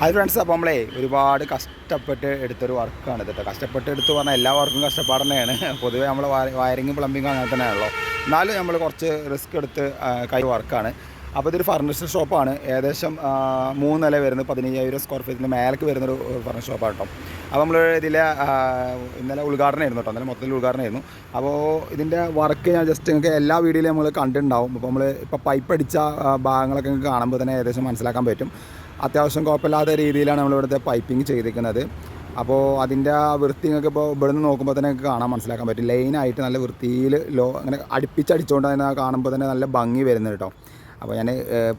അത് ഫ്രണ്ട്സ് അപ്പോൾ നമ്മളേ ഒരുപാട് കഷ്ടപ്പെട്ട് എടുത്തൊരു വർക്കാണ് ഇത് കേട്ടോ കഷ്ടപ്പെട്ട് എടുത്ത് പറഞ്ഞാൽ എല്ലാ വർക്കും കഷ്ടപ്പാട് തന്നെയാണ് പൊതുവേ നമ്മൾ വയറിങ് പ്ലംബിങ് അങ്ങനെ തന്നെയാണല്ലോ. എന്നാലും നമ്മൾ കുറച്ച് റിസ്ക് എടുത്ത് കൈ വർക്കാണ് അപ്പോൾ ഇതൊരു ഫർണിച്ചർ ഷോപ്പാണ് ഏകദേശം മൂന്ന് നില വരുന്നത് പതിനയ്യായിരം സ്ക്വയർ ഫീറ്റിന്റെ മേലേക്ക് വരുന്നൊരു ഫർണിച്ചർ ഷോപ്പാണ് കേട്ടോ. അപ്പോൾ നമ്മൾ ഇതിലെ ഇന്നലെ ഉദ്ഘാടനമായിരുന്നു കേട്ടോ. ഇന്നലെ മൊത്തത്തിൽ ഉദ്ഘാടനമായിരുന്നു അപ്പോൾ ഇതിന്റെ വർക്ക് ഞാൻ ജസ്റ്റ് നിങ്ങൾക്ക് എല്ലാ വീഡിയോയിലും നമ്മൾ കണ്ടിട്ടുണ്ടാവും. അപ്പോൾ നമ്മൾ ഇപ്പോൾ പൈപ്പ് അടിച്ച ഭാഗങ്ങളൊക്കെ നിങ്ങൾക്ക് കാണുമ്പോൾ തന്നെ ഏകദേശം മനസ്സിലാക്കാൻ പറ്റും. അത്യാവശ്യം കുഴപ്പമില്ലാത്ത രീതിയിലാണ് നമ്മൾ ഇവിടുത്തെ പൈപ്പിംഗ് ചെയ്തിരിക്കുന്നത്. അപ്പോൾ അതിന്റെ ആ വൃത്തി നിങ്ങൾക്ക് ഇപ്പോൾ ഇവിടെ നിന്ന് നോക്കുമ്പോൾ തന്നെ കാണാൻ മനസ്സിലാക്കാൻ പറ്റും. ലൈനായിട്ട് നല്ല വൃത്തിയിൽ ലോ അങ്ങനെ അടുപ്പിച്ചടിച്ചുകൊണ്ട് തന്നെ കാണുമ്പോൾ തന്നെ നല്ല ഭംഗി വരുന്നത് കേട്ടോ. അപ്പോൾ ഞാൻ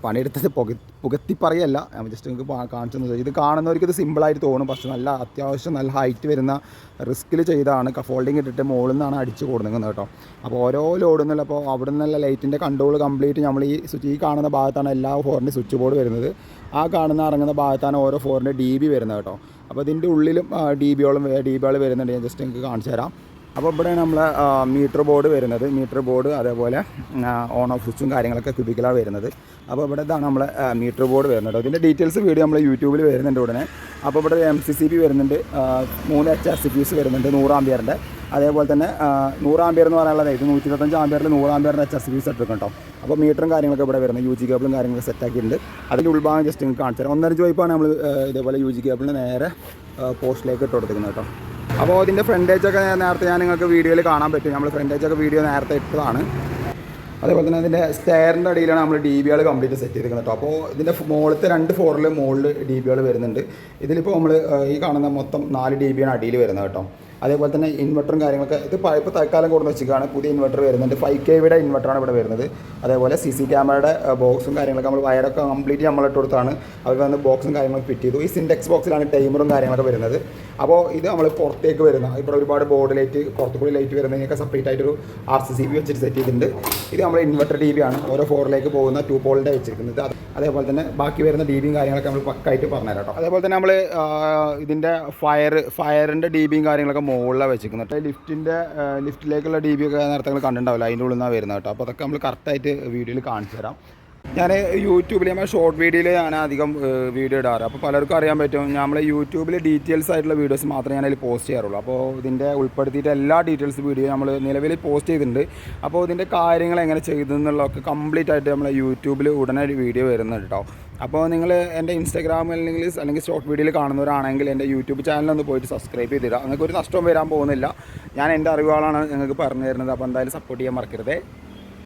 പണിയെടുത്തത് പുക പുകത്തി പറയല്ല ഞാൻ ജസ്റ്റ് നിങ്ങൾക്ക് കാണിച്ചു തന്നത്. ഇത് കാണുന്നവർക്ക് ഇത് സിമ്പിളായിട്ട് തോന്നും. പക്ഷേ നല്ല അത്യാവശ്യം നല്ല ഹൈറ്റ് വരുന്ന റിസ്കിൽ ചെയ്താണ്. ഫോൾഡിങ് ഇട്ടിട്ട് മുകളിൽ നിന്നാണ് അടിച്ച് കൊടുക്കുന്നത് കേട്ടോ. അപ്പോൾ ഓരോ ലോഡിൽ നിന്നല്ല അപ്പോൾ അവിടെ നിന്നുള്ള ലൈറ്റിന്റെ കൺട്രോൾ കംപ്ലീറ്റ് നമ്മൾ ഈ സ്വിച്ച് ഈ കാണുന്ന ഭാഗത്താണ് എല്ലാ ഫോറിന്റെ സ്വിച്ച് ബോർഡ് വരുന്നത്. ആ കാണുന്ന ഇറങ്ങുന്ന ഭാഗത്താണ് ഓരോ ഫോറിന്റെ ഡി ബി വരുന്നത് കേട്ടോ. അപ്പോൾ ഇതിന്റെ ഉള്ളിലും ഡി ബിയോളം ഡി ബികൾ വരുന്നുണ്ട്. ഞാൻ ജസ്റ്റ് നിങ്ങൾക്ക് കാണിച്ചു തരാം. അപ്പോൾ ഇവിടെ നമ്മൾ മീറ്റർ ബോർഡ് വരുന്നത്. മീറ്റർ ബോർഡ് അതേപോലെ ഓൺ ഓഫ് സ്വിച്ചും കാര്യങ്ങളൊക്കെ ക്യൂബിക്കലാണ് വരുന്നത്. അപ്പോൾ ഇവിടെ ഇതാണ് നമ്മളെ മീറ്റർ ബോർഡ് വരുന്നത് ഇതിന്റെ ഡീറ്റെയിൽസ് വീഡിയോ നമ്മൾ യൂട്യൂബിൽ വരുന്നുണ്ട് ഉടനെ. അപ്പോൾ ഇവിടെ എം സി സി ബി വരുന്നുണ്ട് മൂന്ന് എച്ച് ആർ സി പീസ് വരുന്നുണ്ട് നൂറ് അതേപോലെ തന്നെ നൂറ് ആംബിയർ എന്ന് പറയാനുള്ളത് ഇത് നൂറ്റി ഇരുപത്തഞ്ച് ആമ്പിയറിൽ നൂറ് എച്ച് ആർ സി പീസ് എടുക്കും കേട്ടോ. അപ്പോൾ മീറ്ററും കാര്യങ്ങളൊക്കെ ഇവിടെ വരുന്നത് യു ജി കേബിളും സെറ്റ് ആക്കിയിട്ടുണ്ട്. അതിന്റെ ഉൾഭാഗം ജസ്റ്റ് നിങ്ങൾക്ക് കാണിച്ചു തരാം ഒന്നര ചോയ്പ്പാണ് നമ്മൾ ഇതേപോലെ യു ജി കേബിളിന് നേരെ പോസ്റ്റിലേക്ക് ഇട്ട് കേട്ടോ. അപ്പോൾ ഇതിന്റെ ഫ്രണ്ടേജൊക്കെ നേരത്തെ ഞാൻ നിങ്ങൾക്ക് വീഡിയോയിൽ കാണാൻ പറ്റും. നമ്മൾ ഫ്രണ്ടേജൊക്കെ വീഡിയോ നേരത്തെ ഇട്ടതാണ്. അതേപോലെ തന്നെ അതിന്റെ സ്റ്റെയറിന്റെ അടിയിലാണ് നമ്മൾ ഡി ബികൾ കംപ്ലീറ്റ് സെറ്റ് ചെയ്തിരിക്കുന്നത് കേട്ടോ അപ്പോൾ ഇതിന്റെ മുകളിലത്തെ രണ്ട് ഫ്ലോറിൽ മുകളിൽ ഡി ബികൾ വരുന്നുണ്ട്. ഇതിലിപ്പോൾ നമ്മൾ ഈ കാണുന്ന മൊത്തം നാല് ഡി ബിയാണ് അടിയിൽ വരുന്നത് കേട്ടോ അതേപോലെ തന്നെ ഇൻവെർട്ടറും കാര്യങ്ങളൊക്കെ ഇത് ഇപ്പോൾ തൽക്കാലം കൊടുന്ന് വെച്ചിരിക്കുകയാണ്. പുതിയ ഇൻവെർട്ടർ വരുന്നുണ്ട്. ഫൈവ് കെ വിയുടെ ഇൻവെർട്ടറാണ് ഇവിടെ വരുന്നത്. അതേപോലെ സി സി ക്യാമറയുടെ ബോക്സും കാര്യങ്ങളൊക്കെ നമ്മൾ വയറൊക്കെ കംപ്ലീറ്റ് നമ്മളിട്ട് കൊടുത്താണ്. അവർ വന്ന് ബോക്സും കാര്യങ്ങളൊക്കെ ഫിറ്റ് ചെയ്തു. ഈ സിൻഡെക്സ് ബോക്സിലാണ് ടൈമറും കാര്യങ്ങളൊക്കെ വരുന്നത്. അപ്പോൾ ഇത് നമ്മൾ പുറത്തേക്ക് വരുന്ന ഇവിടെ ഒരുപാട് ബോർഡ് ലൈറ്റ് പുറത്തുകൂടി ലൈറ്റ് വരുന്നതിനൊക്കെ സെപ്പറേറ്റ് ആയിട്ടൊരു ആർ സി സി ബി വെച്ചിട്ട് സെറ്റ് ചെയ്തിട്ടുണ്ട്. ഇത് നമ്മൾ ഇൻവെർട്ടർ ടി വി ആണ്. ഓരോ ഫോറിലേക്ക് പോകുന്ന ടു പോളിന്റെ വെച്ചിരിക്കുന്നത്. അത് അതേപോലെ തന്നെ ബാക്കി വരുന്ന ഡി ബിയും കാര്യങ്ങളൊക്കെ നമ്മൾ പക്കായിട്ട് പറഞ്ഞുതരാം കേട്ടോ. അതേപോലെ തന്നെ നമ്മൾ ഇതിന്റെ ഫയർ ഫയറിന്റെ ഡി ബിയും കാര്യങ്ങളൊക്കെ മുകളിലാണ് വെച്ചിരിക്കുന്നത് കേട്ടോ. ലിഫ്റ്റിന്റെ ലിഫ്റ്റിലേക്കുള്ള ഡി ബി ഒക്കെ നേരത്തെ കണ്ടിട്ടുണ്ടാവില്ല? അതിന്റെ ഉള്ളിൽ നിന്നാണ് വരുന്നത് കേട്ടോ. അപ്പോൾ അതൊക്കെ നമ്മൾ കറക്റ്റായിട്ട് വീഡിയോയിൽ കാണിച്ചു തരാം ഞാൻ യൂട്യൂബിൽ നമ്മൾ ഷോർട്ട് വീഡിയോയിൽ ഞാൻ അധികം വീഡിയോ ഇടാറ്. അപ്പോൾ പലർക്കും അറിയാൻ പറ്റും നമ്മൾ യൂട്യൂബിൽ ഡീറ്റെയിൽസ് ആയിട്ടുള്ള വീഡിയോസ് മാത്രമേ ഞാൻ പോസ്റ്റ് ചെയ്യാറുള്ളൂ. അപ്പോൾ ഇതിന്റെ ഉൾപ്പെടുത്തിയിട്ട് എല്ലാ ഡീറ്റെയിൽസ് വീഡിയോ നമ്മൾ നിലവിൽ പോസ്റ്റ് ചെയ്തിട്ടുണ്ട്. അപ്പോൾ ഇതിന്റെ കാര്യങ്ങൾ എങ്ങനെ ചെയ്തെന്നുള്ളതൊക്കെ കംപ്ലീറ്റ് ആയിട്ട് നമ്മൾ യൂട്യൂബിൽ ഉടനെ ഒരു വീഡിയോ വരുന്നുണ്ട് കേട്ടോ അപ്പോൾ നിങ്ങൾ എന്റെ ഇൻസ്റ്റാഗ്രാമിൽ അല്ലെങ്കിൽ അല്ലെങ്കിൽ ഷോർട്ട് വീഡിയോയിൽ കാണുന്നവരാണെങ്കിൽ എന്റെ യൂട്യൂബ് ചാനലൊന്ന് പോയിട്ട് സബ്സ്ക്രൈബ് ചെയ്തിടുക. നിങ്ങൾക്ക് ഒരു നഷ്ടവും വരാൻ പോകുന്നില്ല. ഞാൻ എന്റെ അറിവുകളാണ് നിങ്ങൾക്ക് പറഞ്ഞു തരുന്നത് അപ്പോൾ എന്തായാലും സപ്പോർട്ട് ചെയ്യാൻ മറക്കരുതേ.